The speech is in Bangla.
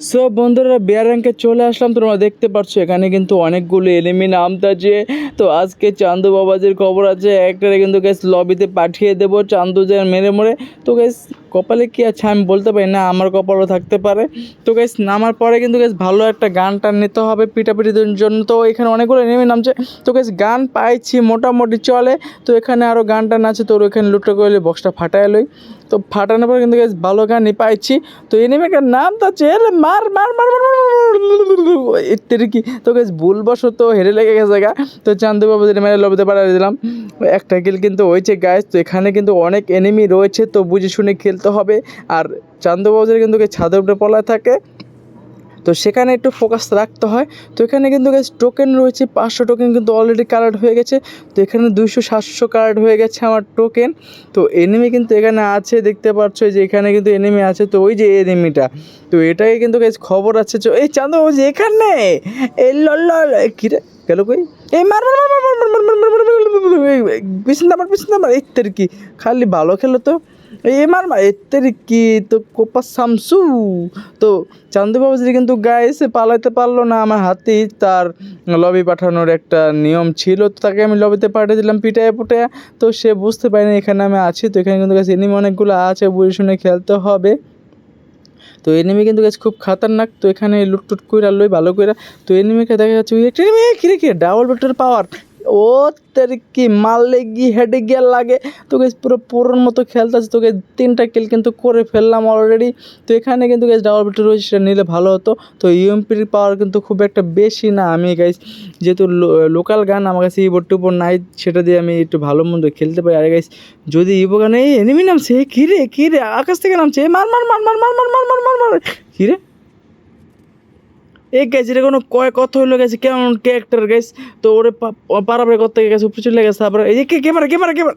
সো বন্ধুরা বিয়ার র্যাঙ্কে চলে আসলাম। তোমরা দেখতে পাচ্ছ এখানে কিন্তু অনেকগুলো এলিমি নামতে আছে তো, আজকে চান্দু বাবাজির খবর আছে একটারে কিন্তু গ্যাস লবিতে পাঠিয়ে দেবো চান্দু যে মেরে মরে তো গ্যাস কপালে কি আছে আমি বলতে পারি না আমার কপালও থাকতে পারে তো গ্যাস নামার পরে কিন্তু গ্যাস ভালো একটা গান টান নিতে হবে পিটাপিটির জন্য তো এখানে অনেকগুলো এনিমি নামছে তো গ্যাস গান পাইছি মোটামুটি চলে তো এখানে আরও গান টান আছে তোর ওখানে লুটো করলে বক্সটা ফাটায় লই তো ফাটানোর পর কিন্তু গ্যাস ভালো গানই পাইছি তো এনিমিকার নাম তো চেল মার মার মার মার ইত্যাদি কি তো গ্যাস ভুলবশত হেরে লেগে গেছে গা তো চান্দু বাবু মেরে লবিতে পাঠিয়ে দিলাম একটা কিল কিন্তু হয়েছে গাছ তো এখানে কিন্তু অনেক এনিমি রয়েছে, তো বুঝে শুনে খেলতে হবে। আর চান্দুবাবুদের কিন্তু ছাদের উপরে পলায় থাকে। তো সেখানে একটু ফোকাস রাখতে হয়। তো এখানে কিন্তু গ্যাস টোকেন রয়েছে, পাঁচশো টোকেন কিন্তু অলরেডি কালার্ড হয়ে গেছে। তো এখানে দুইশো, সাতশো কালার্ড হয়ে গেছে আমার টোকেন তো এনিমি কিন্তু এখানে আছে, দেখতে পাচ্ছ যে এখানে কিন্তু এনিমি আছে। তো ওই যে এনিমিটা তো এটাই কিন্তু গ্যাস খবর আছে এই যে এখানে? এই লল কিরে গেল কই এই মার মার মার মার মার মার মার মার মার মার মার মার পিছন আমার পিছন এত্তের কি খালি ভালো খেলো তো এই মার মা এত্তের কি তো কোপা সামসু তো চান্দু বাবুজি কিন্তু গায়ে পালাইতে পারল না আমার হাতেই তার লবি পাঠানোর একটা নিয়ম ছিল তো তাকে আমি লবিতে পাঠিয়ে দিলাম পিটায় পুটায় তো সে বুঝতে পারিনি এখানে আমি আছি তো এখানে কিন্তু গাছ এনিমি অনেকগুলো আছে বুঝে শুনে খেলতে হবে তো এনিমি কিন্তু গেছে খুব খাতারনাক, তো এখানে লুটটুট কইরা লই, ভালো কইরা, তো এনিমিকে দেখা যাচ্ছে, ওই একটা এনিমি কিরে কিরে ডাবল বেটার পাওয়ার ও তার কি মারলে গি হেডে গিয়ে লাগে তোকে পুরো পুরোর মতো খেলতেছে তোকে তিনটা কিল কিন্তু করে ফেললাম অলরেডি তো এখানে কিন্তু গ্যাস ডাবল বিটি রয়েছে সেটা নিলে ভালো হতো। তো ইউএমপির পাওয়ার কিন্তু খুব একটা বেশি না আমি গাইস যেহেতু লোকাল গান আমার কাছে ইবোর টিবোর নাই সেটা দিয়ে আমি একটু ভালো মন্দ খেলতে পারি। আরে গাইস যদি ইবো গানে এই এনিমি নামছে কিরে রে আকাশ থেকে নামছে মার মার মার মার মার মার মার কী রে এই গাইস এটা কোনো কয় কথা হইল গেছে কেমন ক্যারেক্টার গেছে তো ওরে পারাবার করতে গেছে উপরে চলে গেছে, তারপরে এই যে ক্যামেরা ক্যামেরা ক্যামেরা